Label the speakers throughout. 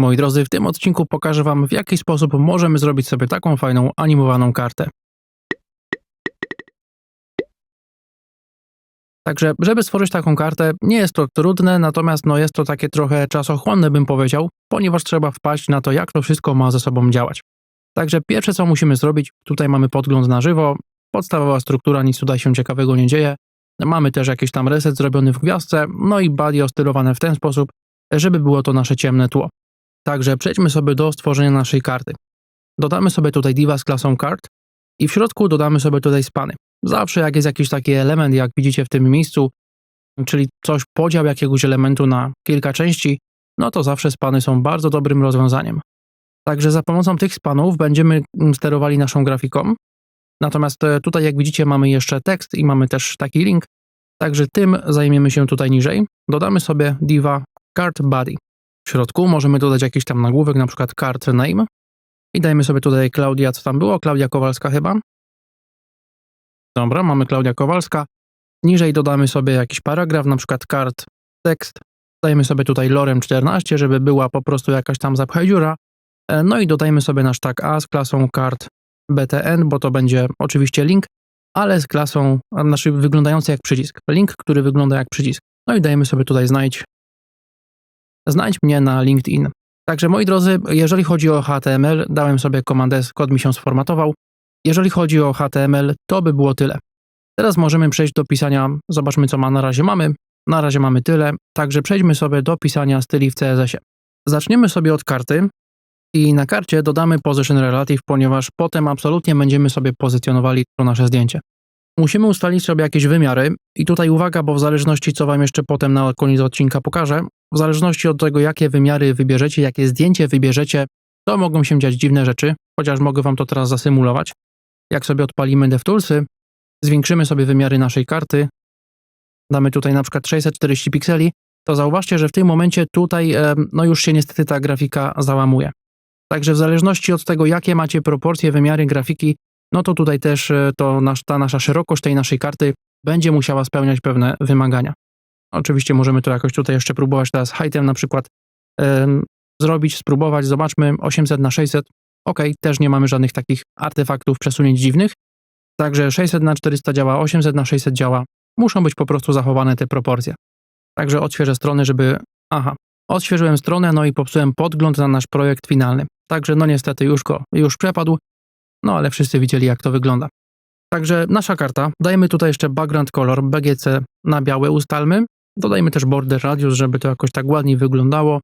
Speaker 1: Moi drodzy, w tym odcinku pokażę Wam, w jaki sposób możemy zrobić sobie taką fajną animowaną kartę. Także, żeby stworzyć taką kartę, nie jest to trudne, natomiast no, jest to takie trochę czasochłonne, bym powiedział, ponieważ trzeba wpaść na to, jak to wszystko ma ze sobą działać. Także pierwsze, co musimy zrobić, tutaj mamy podgląd na żywo, podstawowa struktura, nic tutaj się ciekawego nie dzieje. Mamy też jakiś tam reset zrobiony w gwiazdce, no i body ostylowane w ten sposób, żeby było to nasze ciemne tło. Także przejdźmy sobie do stworzenia naszej karty. Dodamy sobie tutaj diva z klasą card i w środku dodamy sobie tutaj spany. Zawsze jak jest jakiś taki element, jak widzicie w tym miejscu, czyli coś, podział jakiegoś elementu na kilka części, no to zawsze spany są bardzo dobrym rozwiązaniem. Także za pomocą tych spanów będziemy sterowali naszą grafiką. Natomiast e, tutaj, jak widzicie, mamy jeszcze tekst i mamy też taki link. Także tym zajmiemy się tutaj niżej. Dodamy sobie diva card body. W środku możemy dodać jakiś tam nagłówek, na przykład card name. I dajmy sobie tutaj Klaudia, co tam było? Klaudia Kowalska chyba. Dobra, mamy Klaudia Kowalska. Niżej dodamy sobie jakiś paragraf, na przykład card tekst. Dajmy sobie tutaj lorem 14, żeby była po prostu jakaś tam zapchaj dziura. E, No i dodajmy sobie nasz tag A z klasą card btn, bo to będzie oczywiście link, ale z klasą, znaczy wyglądający jak przycisk. Link, który wygląda jak przycisk. No i dajemy sobie tutaj znajdź, znajdź mnie na LinkedIn. Także moi drodzy, jeżeli chodzi o HTML, dałem sobie komendę S, kod mi się sformatował. Jeżeli chodzi o HTML, to by było tyle. Teraz możemy przejść do pisania, zobaczmy co ma na razie mamy. Na razie mamy tyle, także przejdźmy sobie do pisania styli w CSS-ie. Zaczniemy sobie od karty i na karcie dodamy Position Relative, ponieważ potem absolutnie będziemy sobie pozycjonowali to nasze zdjęcie. Musimy ustalić sobie jakieś wymiary i tutaj uwaga, bo w zależności co Wam jeszcze potem na koniec odcinka pokażę, w zależności od tego jakie wymiary wybierzecie, jakie zdjęcie wybierzecie, to mogą się dziać dziwne rzeczy, chociaż mogę Wam to teraz zasymulować. Jak sobie odpalimy DevToolsy, zwiększymy sobie wymiary naszej karty, damy tutaj na przykład 640 pikseli, to zauważcie, że w tym momencie tutaj em, no już się niestety ta grafika załamuje. Także w zależności od tego, jakie macie proporcje, wymiary grafiki, no to tutaj też e, to nasz, ta nasza szerokość tej naszej karty będzie musiała spełniać pewne wymagania. Oczywiście możemy to jakoś tutaj jeszcze próbować teraz heightem na przykład zrobić, spróbować, zobaczmy 800 na 600. Ok, też nie mamy żadnych takich artefaktów, przesunięć dziwnych. Także 600 na 400 działa, 800 na 600 działa. Muszą być po prostu zachowane te proporcje. Także odświeżę strony, żeby... Aha, odświeżyłem stronę, no i popsułem podgląd na nasz projekt finalny. Także no niestety już go, już przepadł, no ale wszyscy widzieli jak to wygląda. Także nasza karta, dajmy tutaj jeszcze background color, BGC na białe ustalmy, dodajmy też border radius, żeby to jakoś tak ładniej wyglądało.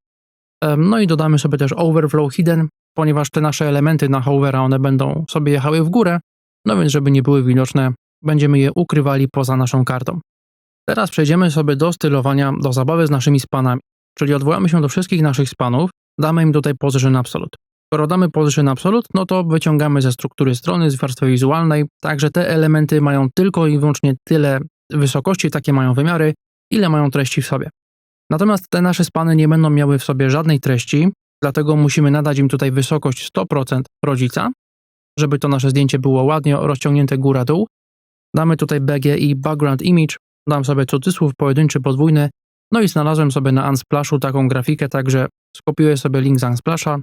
Speaker 1: No i dodamy sobie też overflow hidden, ponieważ te nasze elementy na hovera, one będą sobie jechały w górę, no więc żeby nie były widoczne, będziemy je ukrywali poza naszą kartą. Teraz przejdziemy sobie do stylowania, do zabawy z naszymi spanami, czyli odwołamy się do wszystkich naszych spanów, damy im tutaj position absolute. Skoro damy position absolute, no to wyciągamy ze struktury strony, z warstwy wizualnej, także te elementy mają tylko i wyłącznie tyle wysokości, takie mają wymiary, ile mają treści w sobie. Natomiast te nasze spany nie będą miały w sobie żadnej treści, dlatego musimy nadać im tutaj wysokość 100% rodzica, żeby to nasze zdjęcie było ładnie rozciągnięte góra-dół. Damy tutaj BG i background image, dam sobie cudzysłów pojedynczy, podwójny, no i znalazłem sobie na Unsplashu taką grafikę, także skopiuję sobie link z Unsplasha,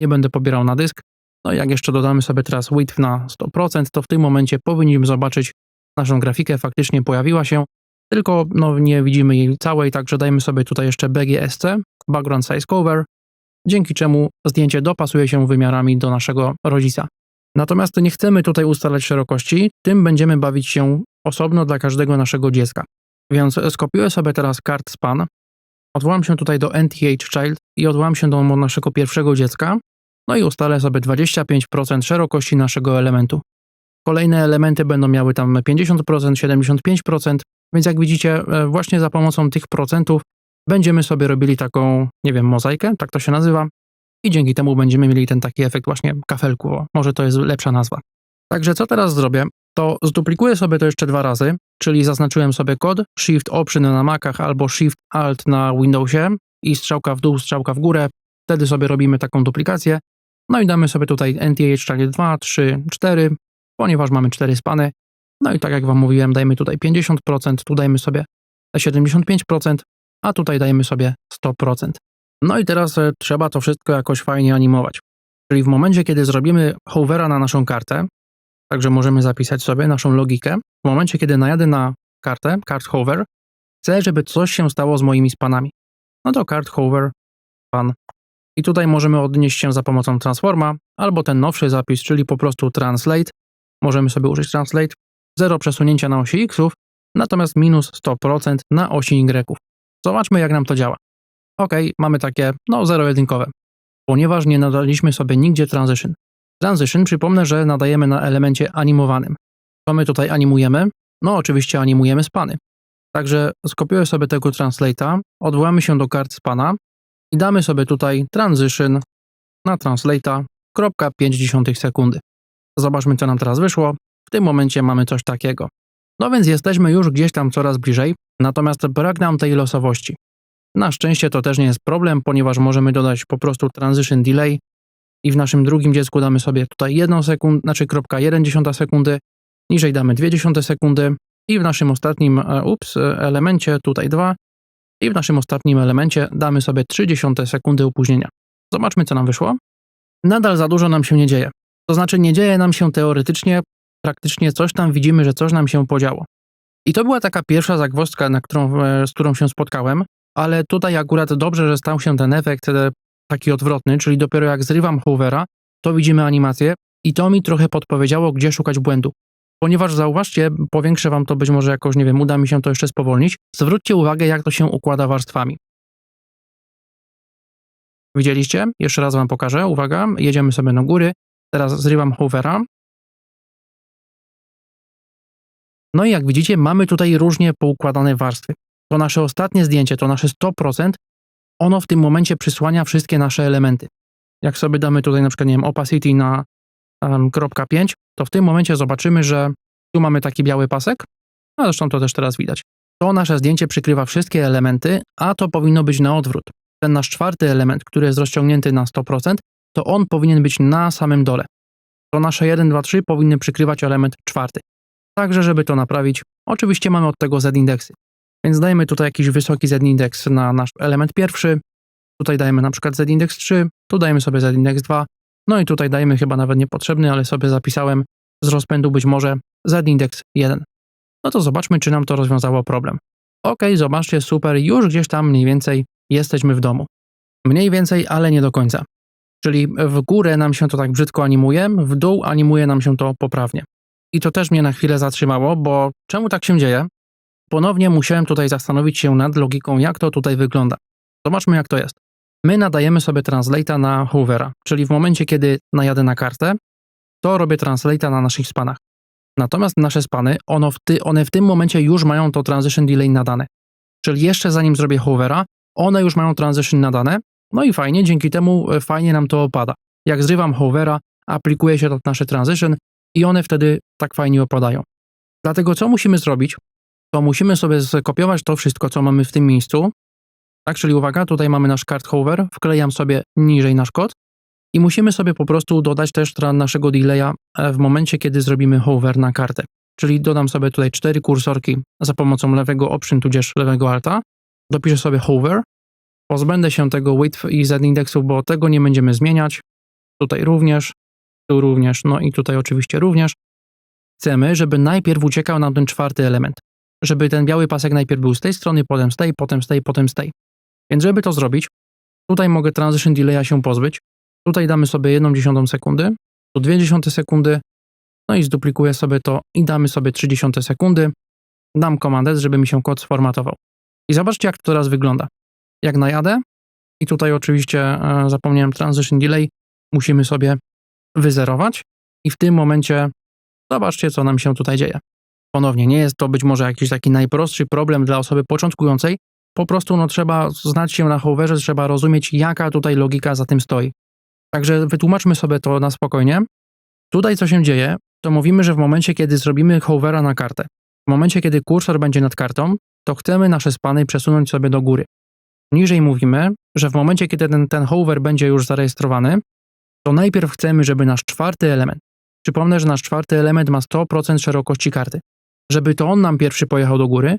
Speaker 1: nie będę pobierał na dysk. No i jak jeszcze dodamy sobie teraz width na 100%, to w tym momencie powinniśmy zobaczyć naszą grafikę, faktycznie pojawiła się, tylko no, nie widzimy jej całej, także dajmy sobie tutaj jeszcze BGSC, Background Size Cover, dzięki czemu zdjęcie dopasuje się wymiarami do naszego rodzica. Natomiast nie chcemy tutaj ustalać szerokości, tym będziemy bawić się osobno dla każdego naszego dziecka. Więc skopiuję sobie teraz kart span, odwołam się tutaj do NTH Child i odwołam się do naszego pierwszego dziecka, no i ustalę sobie 25% szerokości naszego elementu. Kolejne elementy będą miały tam 50%, 75%, więc jak widzicie, e, właśnie za pomocą tych procentów będziemy sobie robili taką, nie wiem, mozaikę, tak to się nazywa, i dzięki temu będziemy mieli ten taki efekt właśnie kafelku, o, może to jest lepsza nazwa. Także co teraz zrobię, to zduplikuję sobie to jeszcze dwa razy, czyli zaznaczyłem sobie kod, Shift Option na Macach albo Shift Alt na Windowsie i strzałka w dół, strzałka w górę, wtedy sobie robimy taką duplikację, no i damy sobie tutaj NTH, czyli 2, 3, 4, ponieważ mamy 4 spany, no i tak jak Wam mówiłem, dajmy tutaj 50%, tu dajmy sobie 75%, a tutaj dajemy sobie 100%. No i teraz e, trzeba to wszystko jakoś fajnie animować. Czyli w momencie, kiedy zrobimy hovera na naszą kartę, także możemy zapisać sobie naszą logikę, w momencie, kiedy najadę na kartę, card hover, chcę, żeby coś się stało z moimi spanami. No to card hover, span. I tutaj możemy odnieść się za pomocą transforma, albo ten nowszy zapis, czyli po prostu translate. Możemy sobie użyć translate. Zero przesunięcia na osi xów, natomiast minus 100% na osi y. Zobaczmy, jak nam to działa. Ok, mamy takie, no, zero-jedynkowe. Ponieważ nie nadaliśmy sobie nigdzie transition. Transition, przypomnę, że nadajemy na elemencie animowanym. Co my tutaj animujemy? No, oczywiście animujemy spany. Także skopiuję sobie tego translate'a, odwołamy się do kart spana i damy sobie tutaj transition na translate'a, kropka 0,5 sekundy. Zobaczmy, co nam teraz wyszło. W tym momencie mamy coś takiego. No więc jesteśmy już gdzieś tam coraz bliżej, natomiast brak nam tej losowości. Na szczęście to też nie jest problem, ponieważ możemy dodać po prostu transition delay i w naszym drugim dziecku damy sobie tutaj 1 sekund, znaczy kropka 1 sekundy, niżej damy 2 sekundy i w naszym ostatnim e, ups, elemencie tutaj 2 i w naszym ostatnim elemencie damy sobie 30 sekundy opóźnienia. Zobaczmy, co nam wyszło. Nadal za dużo nam się nie dzieje. To znaczy, nie dzieje nam się teoretycznie, praktycznie coś tam widzimy, że coś nam się podziało. I to była taka pierwsza zagwozdka, na którą, e, z którą się spotkałem, ale tutaj akurat dobrze, że stał się ten efekt e, taki odwrotny, czyli dopiero jak zrywam hovera, to widzimy animację i to mi trochę podpowiedziało, gdzie szukać błędu. Ponieważ zauważcie, powiększę wam to być może jakoś, nie wiem, uda mi się to jeszcze spowolnić. Zwróćcie uwagę, jak to się układa warstwami. Widzieliście? Jeszcze raz wam pokażę. Uwaga, jedziemy sobie do góry. Teraz zrywam hovera. No i jak widzicie, mamy tutaj różnie poukładane warstwy. To nasze ostatnie zdjęcie, to nasze 100%, ono w tym momencie przysłania wszystkie nasze elementy. Jak sobie damy tutaj na przykład, nie wiem, opacity na um, 5, to w tym momencie zobaczymy, że tu mamy taki biały pasek, a zresztą to też teraz widać. To nasze zdjęcie przykrywa wszystkie elementy, a to powinno być na odwrót. Ten nasz czwarty element, który jest rozciągnięty na 100%, to on powinien być na samym dole. To nasze 1, 2, 3 powinny przykrywać element czwarty. Także, żeby to naprawić, oczywiście mamy od tego z-indeksy. Więc dajemy tutaj jakiś wysoki z-indeks na nasz element pierwszy, tutaj dajemy na przykład z-indeks 3, tu dajemy sobie z-indeks 2, no i tutaj dajemy chyba nawet niepotrzebny, ale sobie zapisałem z rozpędu być może z-indeks 1. No to zobaczmy, czy nam to rozwiązało problem. Ok, zobaczcie, super, już gdzieś tam mniej więcej jesteśmy w domu. Mniej więcej, ale nie do końca. Czyli w górę nam się to tak brzydko animuje, w dół animuje nam się to poprawnie. I to też mnie na chwilę zatrzymało, bo czemu tak się dzieje? Ponownie musiałem tutaj zastanowić się nad logiką, jak to tutaj wygląda. Zobaczmy, jak to jest. My nadajemy sobie translate'a na Hoovera, czyli w momencie, kiedy najadę na kartę, to robię translate'a na naszych spanach. Natomiast nasze spany, w ty, one w tym momencie już mają to transition delay nadane. Czyli jeszcze zanim zrobię Hoovera, one już mają transition nadane, no i fajnie, dzięki temu e, fajnie nam to opada. Jak zrywam Hoovera, aplikuje się to nasze transition i one wtedy tak fajnie opadają. Dlatego co musimy zrobić? To musimy sobie skopiować to wszystko, co mamy w tym miejscu. Tak, czyli uwaga, tutaj mamy nasz card hover, wklejam sobie niżej nasz kod i musimy sobie po prostu dodać też naszego delaya e, w momencie, kiedy zrobimy hover na kartę. Czyli dodam sobie tutaj cztery kursorki za pomocą lewego option tudzież lewego alta, dopiszę sobie hover, pozbędę się tego width i z indeksu, bo tego nie będziemy zmieniać. Tutaj również, tu również, no i tutaj oczywiście również. Chcemy, żeby najpierw uciekał nam ten czwarty element. Żeby ten biały pasek najpierw był z tej strony, potem z tej, potem z tej, potem z tej. Więc żeby to zrobić, tutaj mogę transition delaya się pozbyć. Tutaj damy sobie 1 dziesiątą sekundy, tu 2 dziesiąte sekundy, no i zduplikuję sobie to i damy sobie 30 sekundy. Dam komandę, żeby mi się kod sformatował. I zobaczcie, jak to teraz wygląda. Jak najadę, i tutaj oczywiście e, zapomniałem transition delay, musimy sobie wyzerować i w tym momencie zobaczcie, co nam się tutaj dzieje. Ponownie, nie jest to być może jakiś taki najprostszy problem dla osoby początkującej, po prostu no, trzeba znać się na hoverze, trzeba rozumieć, jaka tutaj logika za tym stoi. Także wytłumaczmy sobie to na spokojnie. Tutaj co się dzieje, to mówimy, że w momencie, kiedy zrobimy hovera na kartę, w momencie, kiedy kursor będzie nad kartą, to chcemy nasze spany przesunąć sobie do góry. Niżej mówimy, że w momencie, kiedy ten, ten hover będzie już zarejestrowany, to najpierw chcemy, żeby nasz czwarty element, przypomnę, że nasz czwarty element ma 100% szerokości karty, żeby to on nam pierwszy pojechał do góry,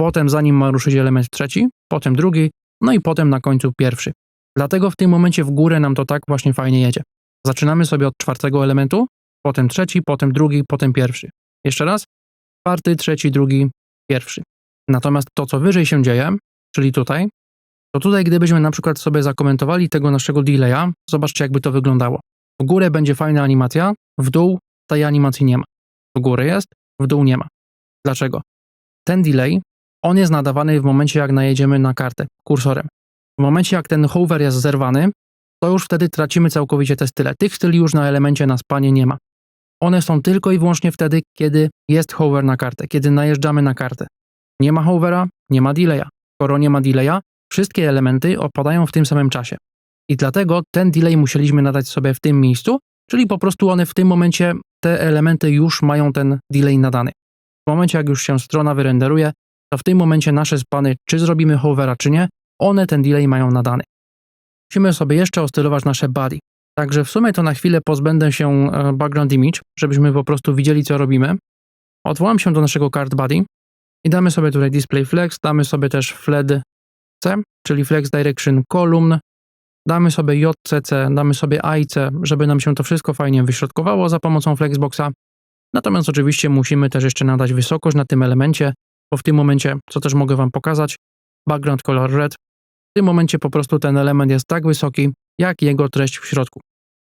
Speaker 1: potem zanim ma ruszyć element trzeci, potem drugi, no i potem na końcu pierwszy. Dlatego w tym momencie w górę nam to tak właśnie fajnie jedzie. Zaczynamy sobie od czwartego elementu, potem trzeci, potem drugi, potem pierwszy. Jeszcze raz. Czwarty, trzeci, drugi, pierwszy. Natomiast to, co wyżej się dzieje, czyli tutaj, to tutaj gdybyśmy na przykład sobie zakomentowali tego naszego delaya, zobaczcie jakby to wyglądało. W górę będzie fajna animacja, w dół tej animacji nie ma. W górę jest, w dół nie ma. Dlaczego? Ten delay, on jest nadawany w momencie jak najedziemy na kartę kursorem. W momencie jak ten hover jest zerwany, to już wtedy tracimy całkowicie te style. Tych styli już na elemencie na spanie nie ma. One są tylko i wyłącznie wtedy, kiedy jest hover na kartę, kiedy najeżdżamy na kartę. Nie ma hovera, nie ma delaya. Skoro nie ma delaya, wszystkie elementy opadają w tym samym czasie. I dlatego ten delay musieliśmy nadać sobie w tym miejscu, czyli po prostu one w tym momencie, te elementy już mają ten delay nadany. W momencie, jak już się strona wyrenderuje, to w tym momencie nasze spany, czy zrobimy hovera, czy nie, one ten delay mają nadany. Musimy sobie jeszcze ostylować nasze body. Także w sumie to na chwilę pozbędę się e, background image, żebyśmy po prostu widzieli, co robimy. Odwołam się do naszego card body i damy sobie tutaj display flex, damy sobie też fled C, czyli flex direction column, damy sobie JCC, damy sobie IC, żeby nam się to wszystko fajnie wyśrodkowało za pomocą flexboxa. Natomiast oczywiście musimy też jeszcze nadać wysokość na tym elemencie, bo w tym momencie, co też mogę Wam pokazać, background color red, w tym momencie po prostu ten element jest tak wysoki, jak jego treść w środku.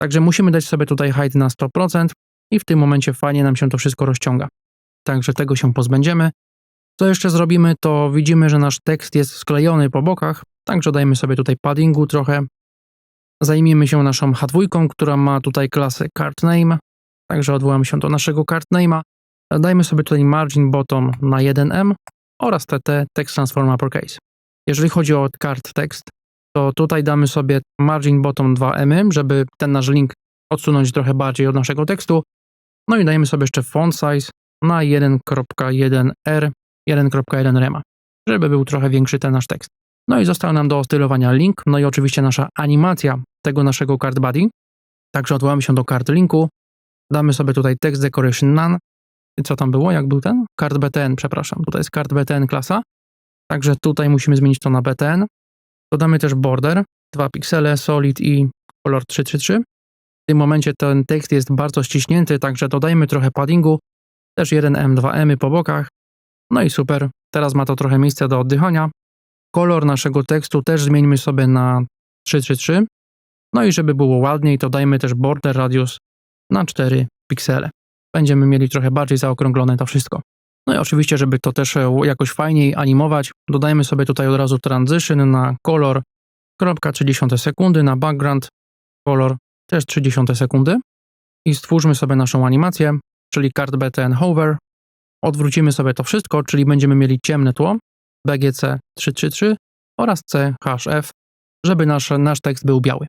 Speaker 1: Także musimy dać sobie tutaj height na 100% i w tym momencie fajnie nam się to wszystko rozciąga. Także tego się pozbędziemy. Co jeszcze zrobimy, to widzimy, że nasz tekst jest sklejony po bokach, także dajmy sobie tutaj paddingu trochę. Zajmiemy się naszą H2, która ma tutaj klasę card name, także odwołamy się do naszego card name'a. Dajmy sobie tutaj margin bottom na 1m oraz TT text transform uppercase. Jeżeli chodzi o card text, to tutaj damy sobie margin bottom 2m, żeby ten nasz link odsunąć trochę bardziej od naszego tekstu. No i dajemy sobie jeszcze font size na 1.1r 1.1 rema, żeby był trochę większy ten nasz tekst. No i został nam do ostylowania link, no i oczywiście nasza animacja tego naszego card body. Także odwołamy się do card linku, damy sobie tutaj text decoration none. Co tam było? Jak był ten? Card btn, przepraszam. Tutaj jest card btn klasa. Także tutaj musimy zmienić to na btn. Dodamy też border, 2 piksele, solid i kolor 333. W tym momencie ten tekst jest bardzo ściśnięty, także dodajmy trochę paddingu, też 1M, 2M po bokach. No i super, teraz ma to trochę miejsca do oddychania. Kolor naszego tekstu też zmieńmy sobie na 333. No i żeby było ładniej, to dajmy też border radius na 4 piksele. Będziemy mieli trochę bardziej zaokrąglone to wszystko. No i oczywiście, żeby to też e, jakoś fajniej animować, dodajmy sobie tutaj od razu transition na kolor, kropka 30 sekundy, na background, kolor też 30 sekundy i stwórzmy sobie naszą animację, czyli card btn hover. Odwrócimy sobie to wszystko, czyli będziemy mieli ciemne tło, BGC 333 oraz CHF, żeby nasz, nasz tekst był biały.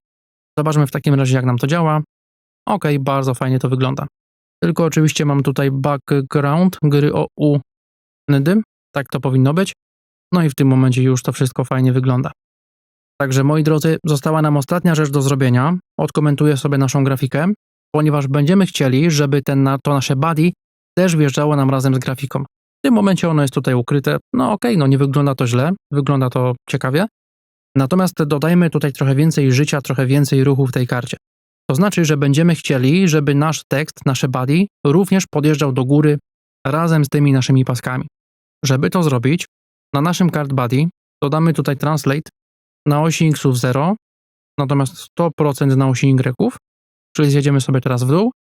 Speaker 1: Zobaczmy w takim razie, jak nam to działa. Ok, bardzo fajnie to wygląda. Tylko oczywiście mam tutaj background gry o U ND, tak to powinno być. No i w tym momencie już to wszystko fajnie wygląda. Także moi drodzy, została nam ostatnia rzecz do zrobienia. Odkomentuję sobie naszą grafikę, ponieważ będziemy chcieli, żeby ten, to nasze body też wjeżdżało nam razem z grafiką. W tym momencie ono jest tutaj ukryte. No okej, okay, no nie wygląda to źle, wygląda to ciekawie. Natomiast dodajmy tutaj trochę więcej życia, trochę więcej ruchu w tej karcie. To znaczy, że będziemy chcieli, żeby nasz tekst, nasze body również podjeżdżał do góry razem z tymi naszymi paskami. Żeby to zrobić, na naszym card body dodamy tutaj translate na osi xów 0, natomiast 100% na osi y, czyli zjedziemy sobie teraz w dół.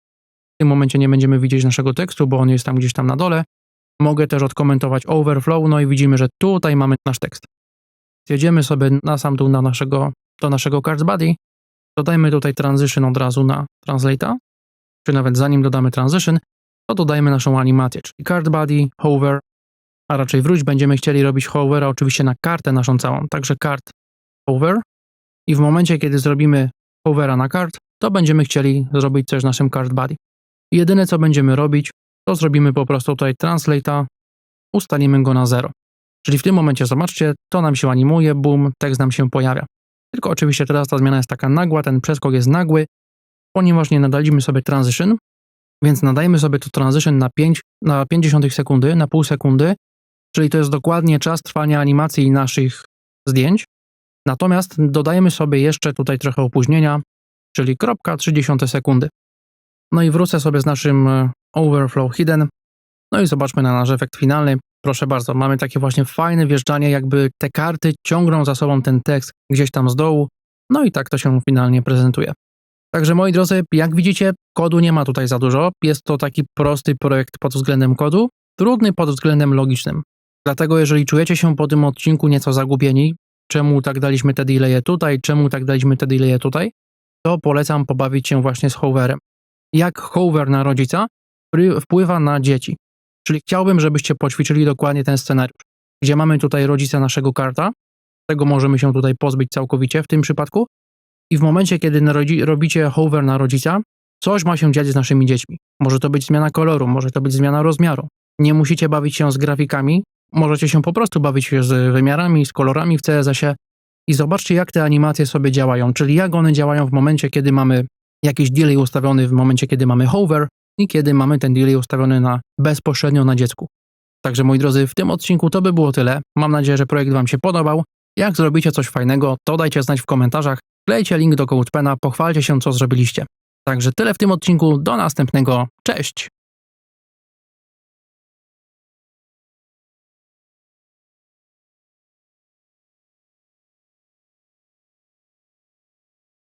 Speaker 1: W tym momencie nie będziemy widzieć naszego tekstu, bo on jest tam gdzieś tam na dole. Mogę też odkomentować overflow, no i widzimy, że tutaj mamy nasz tekst. Zjedziemy sobie na sam dół na naszego, do naszego card body Dodajmy tutaj transition od razu na translate'a, czy nawet zanim dodamy transition, to dodajmy naszą animację, czyli card body, hover, a raczej wróć, będziemy chcieli robić hovera oczywiście na kartę naszą całą, także card hover i w momencie, kiedy zrobimy hovera na card, to będziemy chcieli zrobić coś naszym card body. Jedyne, co będziemy robić, to zrobimy po prostu tutaj translate'a, ustalimy go na 0. Czyli w tym momencie, zobaczcie, to nam się animuje, boom, tekst nam się pojawia. Tylko oczywiście teraz ta zmiana jest taka nagła, ten przeskok jest nagły, ponieważ nie nadaliśmy sobie transition, więc nadajmy sobie tu transition na 5, na 50 sekundy, na pół sekundy, czyli to jest dokładnie czas trwania animacji naszych zdjęć. Natomiast dodajemy sobie jeszcze tutaj trochę opóźnienia, czyli kropka 0,3 sekundy. No i wrócę sobie z naszym e, overflow hidden. No i zobaczmy na nasz efekt finalny. Proszę bardzo, mamy takie właśnie fajne wjeżdżanie, jakby te karty ciągną za sobą ten tekst gdzieś tam z dołu. No i tak to się finalnie prezentuje. Także moi drodzy, jak widzicie, kodu nie ma tutaj za dużo. Jest to taki prosty projekt pod względem kodu, trudny pod względem logicznym. Dlatego jeżeli czujecie się po tym odcinku nieco zagubieni, czemu tak daliśmy te delaye tutaj, czemu tak daliśmy te delaye tutaj, to polecam pobawić się właśnie z hoverem. Jak hover na rodzica wpływa na dzieci. Czyli chciałbym, żebyście poćwiczyli dokładnie ten scenariusz, gdzie mamy tutaj rodzica naszego karta, tego możemy się tutaj pozbyć całkowicie w tym przypadku i w momencie, kiedy robicie hover na rodzica, coś ma się dziać z naszymi dziećmi. Może to być zmiana koloru, może to być zmiana rozmiaru. Nie musicie bawić się z grafikami, możecie się po prostu bawić z wymiarami, z kolorami w CSS-ie i zobaczcie, jak te animacje sobie działają, czyli jak one działają w momencie, kiedy mamy jakiś delay ustawiony, w momencie, kiedy mamy hover kiedy mamy ten delay ustawiony na bezpośrednio na dziecku. Także moi drodzy, w tym odcinku to by było tyle. Mam nadzieję, że projekt Wam się podobał. Jak zrobicie coś fajnego, to dajcie znać w komentarzach. Klejcie link do CodePena, pochwalcie się, co zrobiliście. Także tyle w tym odcinku. Do następnego. Cześć!